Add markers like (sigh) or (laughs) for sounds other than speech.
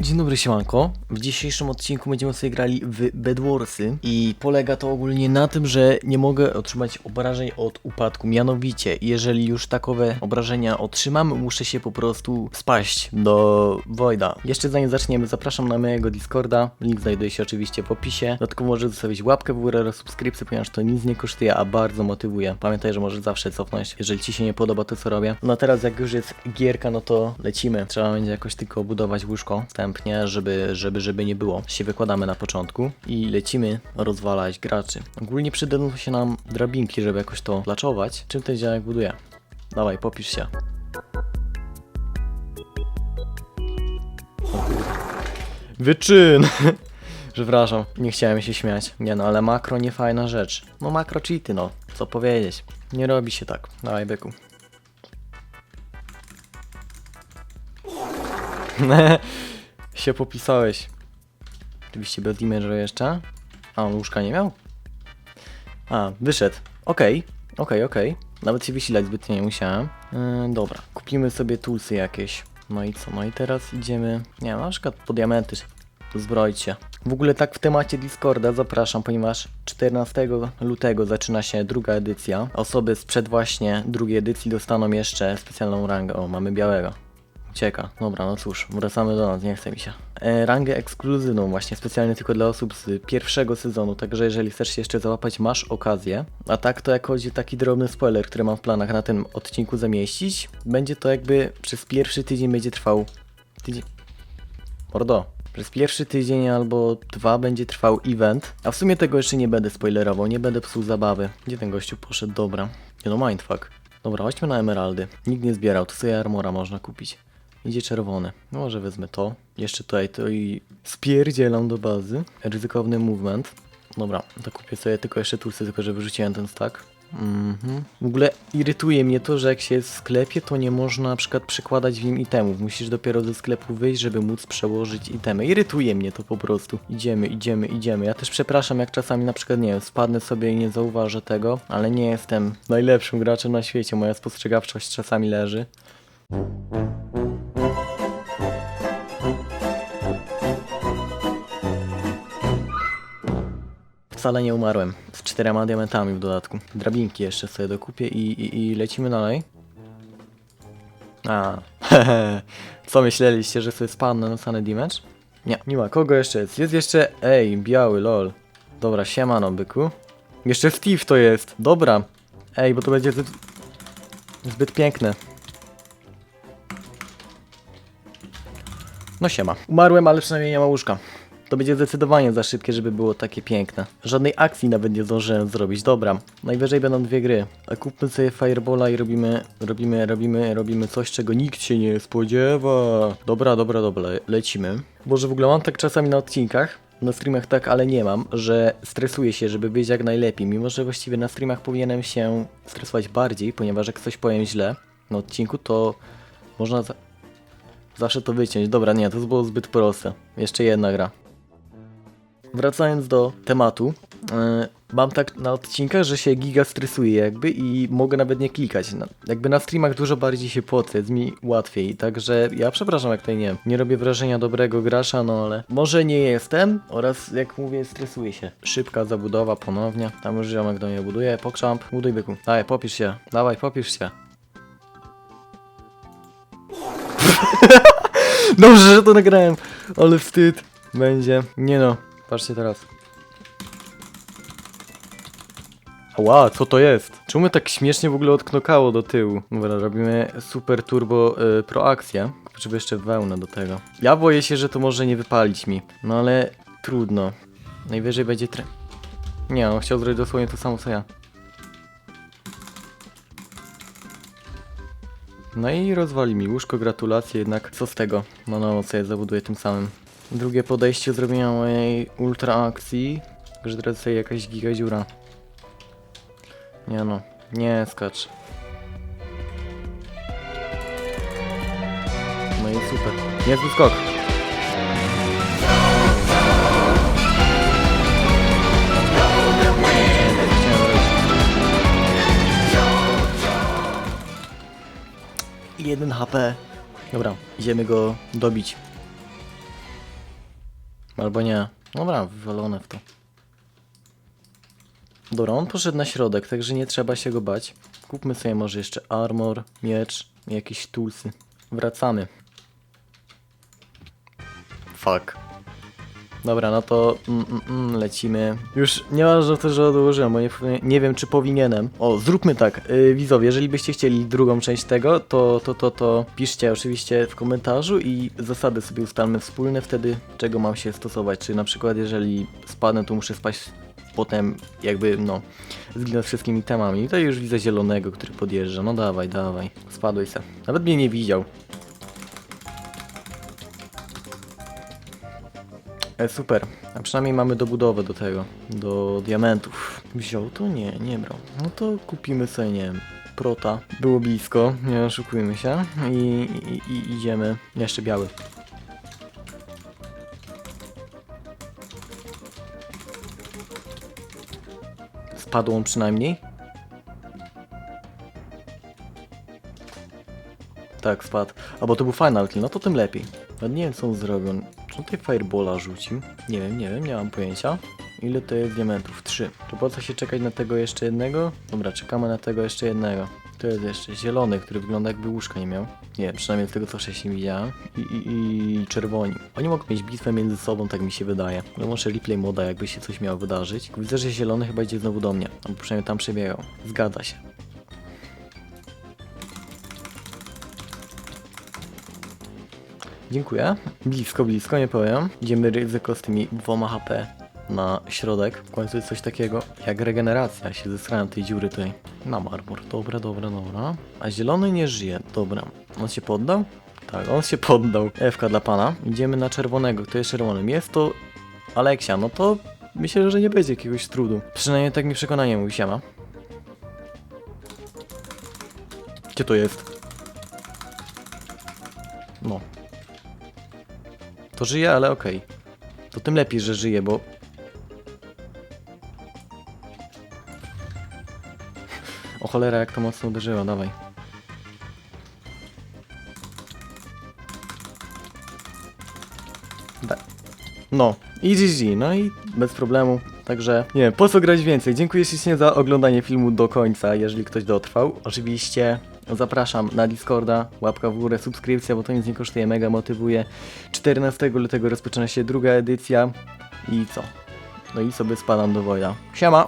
Dzień dobry, siemanko. W dzisiejszym odcinku będziemy sobie grali w Bedwarsy i polega to ogólnie na tym, że nie mogę otrzymać obrażeń od upadku. Mianowicie, jeżeli już takowe obrażenia otrzymam, muszę się po prostu spaść do Voida. Jeszcze zanim zaczniemy, zapraszam na mojego Discorda. Link znajduje się oczywiście w opisie. Dodatkowo możesz zostawić łapkę w górę oraz subskrypcję, ponieważ to nic nie kosztuje, a bardzo motywuje. Pamiętaj, że możesz zawsze cofnąć, jeżeli ci się nie podoba to, co robię. No teraz, jak już jest gierka, no to lecimy. Trzeba będzie jakoś tylko budować łóżko wstępnie, żeby, żeby, żeby nie było. Się wykładamy na początku i lecimy rozwalać graczy. Ogólnie przydadzą się nam drabinki, żeby jakoś to placzować. Czym ten działek buduje? Dawaj, popisz się. Wyczyn! (laughs) Przepraszam, nie chciałem się śmiać. Nie no, ale makro nie fajna rzecz. No makro cheaty, no. Co powiedzieć? Nie robi się tak. Dawaj, byku. (laughs) się popisałeś. Oczywiście bez damage'u jeszcze. A, on łóżka nie miał? A, wyszedł. Okej, okej, okej. Nawet się wysilać zbytnio nie musiałem. Yy, dobra, kupimy sobie toolsy jakieś. No i co? No i teraz idziemy, nie na przykład po diamenty zbroić się. W ogóle tak w temacie Discorda zapraszam, ponieważ 14 lutego zaczyna się druga edycja. Osoby sprzed właśnie drugiej edycji dostaną jeszcze specjalną rangę. O, mamy białego. Ucieka. Dobra, no cóż, wracamy do nas, nie chce mi się. E, rangę ekskluzywną, właśnie specjalnie tylko dla osób z pierwszego sezonu, także jeżeli chcesz się jeszcze załapać, masz okazję. A tak to jak chodzi taki drobny spoiler, który mam w planach na tym odcinku zamieścić, będzie to jakby przez pierwszy tydzień będzie trwał... Tydzień... Mordo. Przez pierwszy tydzień albo dwa będzie trwał event, a w sumie tego jeszcze nie będę spoilerował, nie będę psuł zabawy. Gdzie ten gościu poszedł? Dobra. Nie no, mindfuck. Dobra, chodźmy na emeraldy. Nikt nie zbierał, to sobie armora można kupić. Idzie czerwony. No może wezmę to. Jeszcze tutaj to i spierdzielam do bazy. Ryzykowny movement. Dobra, to kupię sobie tylko jeszcze tulsy, tylko że wyrzuciłem ten stack. Mhm. W ogóle irytuje mnie to, że jak się jest w sklepie, to nie można na przykład przekładać w nim itemów. Musisz dopiero ze sklepu wyjść, żeby móc przełożyć itemy. Irytuje mnie to po prostu. Idziemy, idziemy, idziemy. Ja też przepraszam, jak czasami na przykład, nie wiem, spadnę sobie i nie zauważę tego, ale nie jestem najlepszym graczem na świecie. Moja spostrzegawczość czasami leży. Wcale nie umarłem. Z czterema diamentami w dodatku. Drabinki jeszcze sobie dokupię i, i, i lecimy dalej. A. (laughs) Co myśleliście, że sobie spadnę na cany damage? Nie, nie ma. Kogo jeszcze jest? Jest jeszcze... Ej, biały, lol. Dobra, siemano, byku. Jeszcze Steve to jest. Dobra. Ej, bo to będzie zbyt, zbyt piękne. No siema. Umarłem, ale przynajmniej nie ma łóżka. To będzie zdecydowanie za szybkie, żeby było takie piękne. Żadnej akcji nawet nie zdążyłem zrobić. Dobra, najwyżej będą dwie gry. A kupmy sobie Firebola i robimy, robimy, robimy, robimy coś, czego nikt się nie spodziewa. Dobra, dobra, dobra, lecimy. Boże, w ogóle mam tak czasami na odcinkach, na streamach tak, ale nie mam, że stresuję się, żeby być jak najlepiej. Mimo, że właściwie na streamach powinienem się stresować bardziej, ponieważ jak coś powiem źle na odcinku, to można za zawsze to wyciąć. Dobra, nie, to było zbyt proste. Jeszcze jedna gra. Wracając do tematu, yy, mam tak na odcinkach, że się giga stresuje jakby i mogę nawet nie klikać. Na, jakby na streamach dużo bardziej się płacę, jest mi łatwiej, także ja przepraszam jak tutaj nie nie robię wrażenia dobrego gracza, no ale może nie jestem oraz jak mówię stresuję się. Szybka zabudowa ponownie, tam już ziomek do mnie buduje, pokrzamp, buduj byku. Dawaj, popisz się, dawaj, popisz się. (laughs) Dobrze, że to nagrałem, ale wstyd będzie. Nie no, patrzcie teraz. Ła, co to jest? Czemu mnie tak śmiesznie w ogóle odknokało do tyłu? Dobra, robimy super turbo y, proakcję. Żeby jeszcze wełnę do tego. Ja boję się, że to może nie wypalić mi. No ale trudno. Najwyżej będzie tre... Nie, on chciał zrobić dosłownie to samo co ja. No i rozwali mi łóżko, gratulacje, jednak co z tego? No no, co ja zabuduję tym samym. Drugie podejście zrobienia mojej ultra akcji, że teraz tutaj jakaś giga dziura. Nie no, nie skacz. No i super. Niezły skok. Jeden HP. Dobra, idziemy go dobić. Albo nie. Dobra, wywalone w to. Dobra, on poszedł na środek, także nie trzeba się go bać. Kupmy sobie może jeszcze armor, miecz i jakieś toolsy. Wracamy. Fuck. Dobra, no to mm, mm, mm, lecimy. Już nieważne to, że odłożyłem, bo nie, nie wiem, czy powinienem. O, zróbmy tak. Yy, widzowie, jeżeli byście chcieli drugą część tego, to, to, to, to piszcie oczywiście w komentarzu i zasady sobie ustalmy wspólne wtedy, czego mam się stosować. Czy na przykład, jeżeli spadnę, to muszę spać potem jakby, no, zginąć z wszystkimi temami. To już widzę zielonego, który podjeżdża. No dawaj, dawaj. Spadłeś se. Nawet mnie nie widział. E, super. A przynajmniej mamy dobudowę do tego, do diamentów. Wziął to? Nie, nie brał. No to kupimy sobie, nie wiem, prota. Było blisko, nie oszukujmy się. I, i, i idziemy. Jeszcze biały. Spadł on przynajmniej? Tak, spadł. A bo to był final kill, no to tym lepiej. Nawet nie wiem co on zrobił. Czy tutaj firebola rzucił? Nie wiem, nie wiem, nie mam pojęcia. Ile to jest diamentów? Trzy. To po co się czekać na tego jeszcze jednego? Dobra, czekamy na tego jeszcze jednego. To jest jeszcze zielony, który wygląda jakby łóżka nie miał. Nie, przynajmniej z tego co wcześniej widziałem. I, i, i czerwoni. Oni mogą mieć bitwę między sobą, tak mi się wydaje. No może replay moda, jakby się coś miało wydarzyć. Widzę, że zielony chyba idzie znowu do mnie. Albo przynajmniej tam przebiegał. Zgadza się. Dziękuję. Blisko, blisko, nie powiem. Idziemy ryzyko z tymi dwoma HP na środek. W końcu jest coś takiego jak regeneracja. Ja Się zesrałem tej dziury tutaj. Mam armor. Dobra, dobra, dobra. A zielony nie żyje. Dobra. On się poddał? Tak, on się poddał. Ewka dla pana. Idziemy na czerwonego. Kto jest czerwonym? Jest to Aleksia. No to myślę, że nie będzie jakiegoś trudu. Przynajmniej tak mi przekonanie mówi siema. Gdzie to jest? No, to żyje, ale okej. To tym lepiej, że żyje, bo... O cholera, jak to mocno uderzyło, dawaj. Da. No, i GG, no i bez problemu. Także, nie wiem, po co grać więcej? Dziękuję ślicznie za oglądanie filmu do końca, jeżeli ktoś dotrwał. Oczywiście zapraszam na Discorda, łapka w górę, subskrypcja, bo to nic nie kosztuje, mega motywuje. 14 lutego rozpoczyna się druga edycja i co? No i sobie spadam do woja. Siema!